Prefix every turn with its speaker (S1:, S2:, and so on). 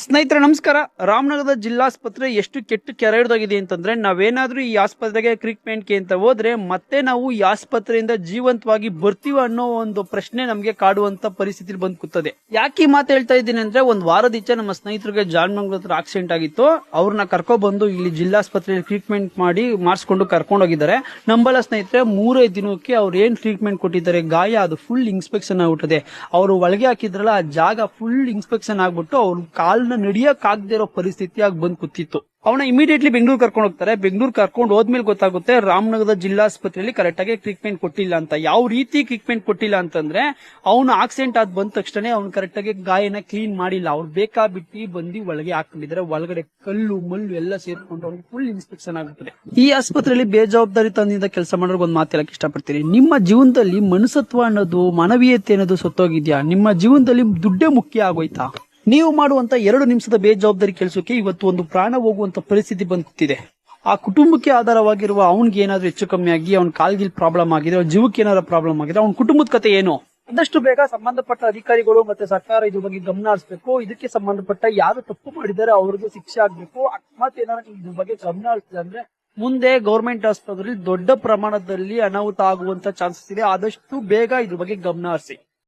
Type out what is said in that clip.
S1: ಸ್ನೇಹಿತರೆ, ನಮಸ್ಕಾರ. ರಾಮನಗರದ ಜಿಲ್ಲಾಸ್ಪತ್ರೆ ಎಷ್ಟು ಕೆಟ್ಟು ಕೆರೆಹಿಡಿದೋಗಿದೆ ಅಂತಂದ್ರೆ, ನಾವೇನಾದರೂ ಈ ಆಸ್ಪತ್ರೆಗೆ ಟ್ರೀಟ್ಮೆಂಟ್ಗೆ ಅಂತ ಹೋದ್ರೆ, ಮತ್ತೆ ನಾವು ಈ ಆಸ್ಪತ್ರೆಯಿಂದ ಜೀವಂತವಾಗಿ ಬರ್ತೀವ ಅನ್ನೋ ಒಂದು ಪ್ರಶ್ನೆ ನಮಗೆ ಕಾಡುವಂತ ಪರಿಸ್ಥಿತಿ ಬಂದು ಕೂತದೆ. ಯಾಕೆ ಈ ಮಾತು ಹೇಳ್ತಾ ಇದ್ದೀನಿ ಅಂದ್ರೆ, ಒಂದು ವಾರದ ಈಚೆ ನಮ್ಮ ಸ್ನೇಹಿತರಿಗೆ ಜಾನ್ಮಂಗ್ಲ ಹತ್ರ ಆಕ್ಸಿಡೆಂಟ್ ಆಗಿತ್ತು. ಅವ್ರನ್ನ ಕರ್ಕೊಬಂದು ಇಲ್ಲಿ ಜಿಲ್ಲಾಸ್ಪತ್ರೆಯಲ್ಲಿ ಟ್ರೀಟ್ಮೆಂಟ್ ಮಾಡಿ ಮಾಡಿಸ್ಕೊಂಡು ಕರ್ಕೊಂಡು ಹೋಗಿದ್ದಾರೆ. ನಂಬಲ್ಲ ಸ್ನೇಹಿತರೆ ಮೂರೈದು ದಿನಕ್ಕೆ ಅವ್ರು ಏನು ಟ್ರೀಟ್ಮೆಂಟ್ ಕೊಟ್ಟಿದ್ದಾರೆ, ಗಾಯ, ಅದು ಫುಲ್ ಇನ್ಸ್ಪೆಕ್ಷನ್ ಆಗ್ಬಿಟ್ಟಿದೆ. ಅವರು ಒಳಗೆ ಹಾಕಿದ್ರಲ್ಲ, ಆ ಜಾಗ ಫುಲ್ ಇನ್ಸ್ಪೆಕ್ಷನ್ ಆಗ್ಬಿಟ್ಟು ಅವ್ರ ಕಾಲ್ನ ನಡಿಯಕ್ ಆಗದೆ ಇರೋ ಪರಿಸ್ಥಿತಿಯಾಗಿ ಬಂದ್ ಕೂತಿತ್ತು. ಅವನ ಇಮಿಡಿಯೇಟ್ಲಿ ಬೆಂಗಳೂರು ಕರ್ಕೊಂಡು ಹೋಗ್ತಾರೆ. ಬೆಂಗಳೂರು ಕರ್ಕೊಂಡು ಹೋದ್ಮೇಲೆ ಗೊತ್ತಾಗುತ್ತೆ, ರಾಮನಗರದ ಜಿಲ್ಲಾಸ್ಪತ್ರೆಯಲ್ಲಿ ಕರೆಕ್ಟ್ ಆಗಿ ಟ್ರೀಟ್ಮೆಂಟ್ ಕೊಟ್ಟಿಲ್ಲ ಅಂತ. ಯಾವ ರೀತಿ ಟ್ರೀಟ್ಮೆಂಟ್ ಕೊಟ್ಟಿಲ್ಲ ಅಂತಂದ್ರೆ, ಅವನು ಆಕ್ಸಿಡೆಂಟ್ ಆದ್ ಬಂದ ತಕ್ಷಣ ಅವ್ನು ಕರೆಕ್ಟ್ ಆಗಿ ಗಾಯನ ಕ್ಲೀನ್ ಮಾಡಿಲ್ಲ. ಅವ್ರು ಬೇಕಾ ಬಿಟ್ಟು ಬಂದು ಒಳಗೆ ಹಾಕೊಂಡಿದ್ರೆ ಒಳಗಡೆ ಕಲ್ಲು, ಮಲ್ಲು ಎಲ್ಲ ಸೇರ್ಕೊಂಡು ಅವ್ನಿಗೆ ಫುಲ್ ಇನ್ಸ್ಪೆಕ್ಷನ್ ಆಗುತ್ತದೆ. ಈ ಆಸ್ಪತ್ರೆಯಲ್ಲಿ ಬೇಜವಾಬ್ದಾರಿ ತಂದಿಂದ ಕೆಲಸ ಮಾಡೋರ್ಗೆ ಒಂದು ಮಾತು ಹೇಳಕ್ ಇಷ್ಟಪಡ್ತೀನಿ. ನಿಮ್ಮ ಜೀವನದಲ್ಲಿ ಮನಸ್ಸತ್ವ ಅನ್ನೋದು, ಮಾನವೀಯತೆ ಅನ್ನೋದು ಸತ್ತೋಗಿದ್ಯಾ? ನಿಮ್ಮ ಜೀವನದಲ್ಲಿ ದುಡ್ಡೇ ಮುಖ್ಯ ಆಗೋಯ್ತಾ? ನೀವು ಮಾಡುವಂತ ಎರಡು ನಿಮಿಷದ ಬೇಜವಾಬ್ದಾರಿ ಕೆಲಸಕ್ಕೆ ಇವತ್ತು ಒಂದು ಪ್ರಾಣ ಹೋಗುವಂತ ಪರಿಸ್ಥಿತಿ ಬಂದಿದೆ ಆ ಕುಟುಂಬಕ್ಕೆ ಆಧಾರವಾಗಿರುವ ಅವನಿಗೆ ಏನಾದ್ರೂ ಹೆಚ್ಚು ಕಮ್ಮಿ ಆಗಿ ಅವ್ನ ಕಾಲ್ಗಿಲ್ ಪ್ರಾಬ್ಲಮ್ ಆಗಿದೆ, ಅವ್ನ ಜೀವಕ್ಕೆ ಏನಾದ್ರು ಪ್ರಾಬ್ಲಮ್ ಆಗಿದೆ, ಅವ್ನ ಕುಟುಂಬದ ಕತೆ ಏನು? ಆದಷ್ಟು ಬೇಗ ಸಂಬಂಧಪಟ್ಟ ಅಧಿಕಾರಿಗಳು ಮತ್ತೆ ಸರ್ಕಾರ ಇದ್ರ ಬಗ್ಗೆ ಗಮನ ಹರಿಸಬೇಕು. ಇದಕ್ಕೆ ಸಂಬಂಧಪಟ್ಟ ಯಾರು ತಪ್ಪು ಮಾಡಿದ್ದಾರೆ ಅವ್ರಿಗೆ ಶಿಕ್ಷೆ ಆಗ್ಬೇಕು. ಅಕಸ್ಮಾತ್ ಏನಾದ್ರು ಇದ್ರ ಬಗ್ಗೆ ಗಮನ ಹರಿಸಿದ್ರೆ ಅಂದ್ರೆ ಮುಂದೆ ಗೌರ್ಮೆಂಟ್ ಆಸ್ಪತ್ರೆಯಲ್ಲಿ ದೊಡ್ಡ ಪ್ರಮಾಣದಲ್ಲಿ ಅನಾಹುತ ಆಗುವಂತ ಚಾನ್ಸಸ್ ಇದೆ. ಆದಷ್ಟು ಬೇಗ ಇದ್ರ ಬಗ್ಗೆ ಗಮನ ಹರಿಸಿ.